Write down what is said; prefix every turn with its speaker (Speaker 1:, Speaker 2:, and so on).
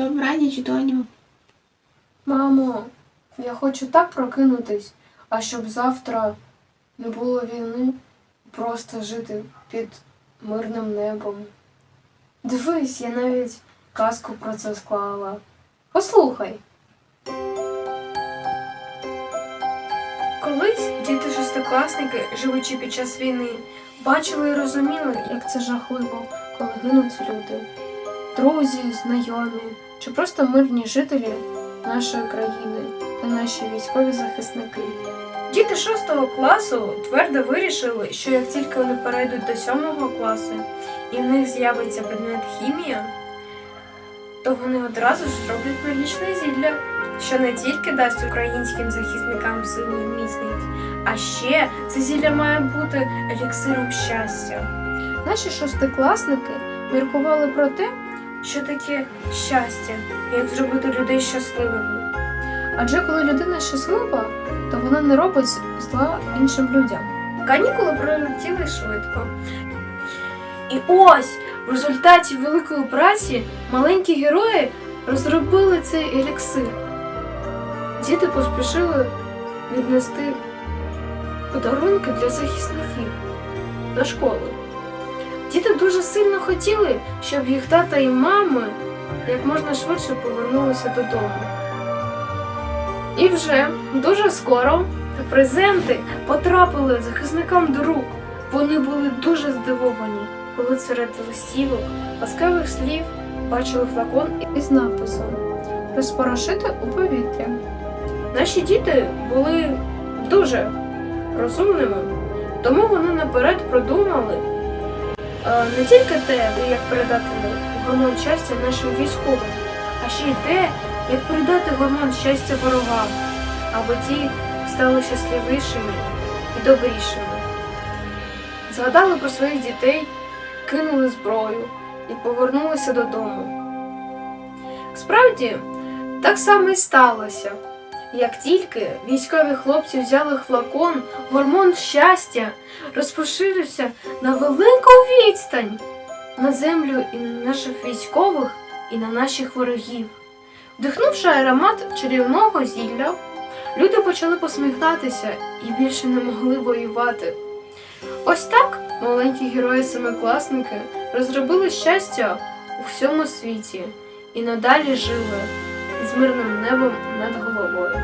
Speaker 1: Добраніч, доню.
Speaker 2: Мамо, я хочу так прокинутись, а щоб завтра не було війни, просто жити під мирним небом. Дивись, я навіть казку про це склала. Послухай. Колись діти шестикласники, живучи під час війни, бачили і розуміли, як це жахливо, коли гинуть люди. Друзі, знайомі чи просто мирні жителі нашої країни та наші військові захисники. Діти шостого класу твердо вирішили, що як тільки вони перейдуть до сьомого класу і в них з'явиться предмет хімія, то вони одразу ж зроблять магічне зілля, що не тільки дасть українським захисникам силу і міцність, а ще це зілля має бути еліксиром щастя. Наші шостикласники міркували про те, що таке щастя, як зробити людей щасливими. Адже коли людина щаслива, то вона не робить зла іншим людям. Канікули пролетіли швидко. І ось в результаті великої праці маленькі герої розробили цей еліксир. Діти поспішили віднести подарунки для захисників до школи. Діти дуже сильно хотіли, щоб їх тата і мами як можна швидше повернулися додому. І вже дуже скоро презенти потрапили захисникам до рук. Вони були дуже здивовані, коли серед листівок, ласкавих слів бачили флакон із написом розпорошити у повітря. Наші діти були дуже розумними, тому вони наперед продумали не тільки те, як передати гормон щастя нашим військовим, а ще й те, як передати гормон щастя ворогам, аби ті стали щасливішими і добрішими. Згадали про своїх дітей, кинули зброю і повернулися додому. Справді, так само і сталося. Як тільки військові хлопці взяли флакон, гормон щастя розпоширився на велику відстань на землю і на наших військових, і на наших ворогів. Вдихнувши аромат чарівного зілля, люди почали посміхатися і більше не могли воювати. Ось так маленькі герої семикласники розробили щастя у всьому світі і надалі жили з мирним небом над головою.